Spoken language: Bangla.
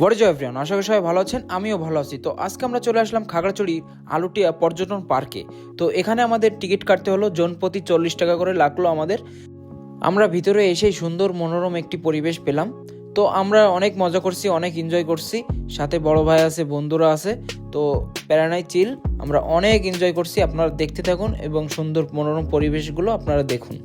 হোয়াট এভরিয়ান আশা করি সবাই ভালো আছেন, আমিও ভালো আছি। তো আজকে আমরা চলে আসলাম খাগড়াছড়ি আলুটিয়া পর্যটন পার্কে। তো এখানে আমাদের টিকিট কাটতে হলো, জন প্রতি চল্লিশ টাকা করে লাগল আমাদের। আমরা ভিতরে এসেই সুন্দর মনোরম একটি পরিবেশ পেলাম। তো আমরা অনেক মজা করছি, অনেক এনজয় করছি। সাথে বড় ভাই আছে, বন্ধুরা আছে। তো প্যারানাই চিল, আমরা অনেক এনজয় করছি। আপনারা দেখতে থাকুন এবং সুন্দর মনোরম পরিবেশগুলো আপনারা দেখুন।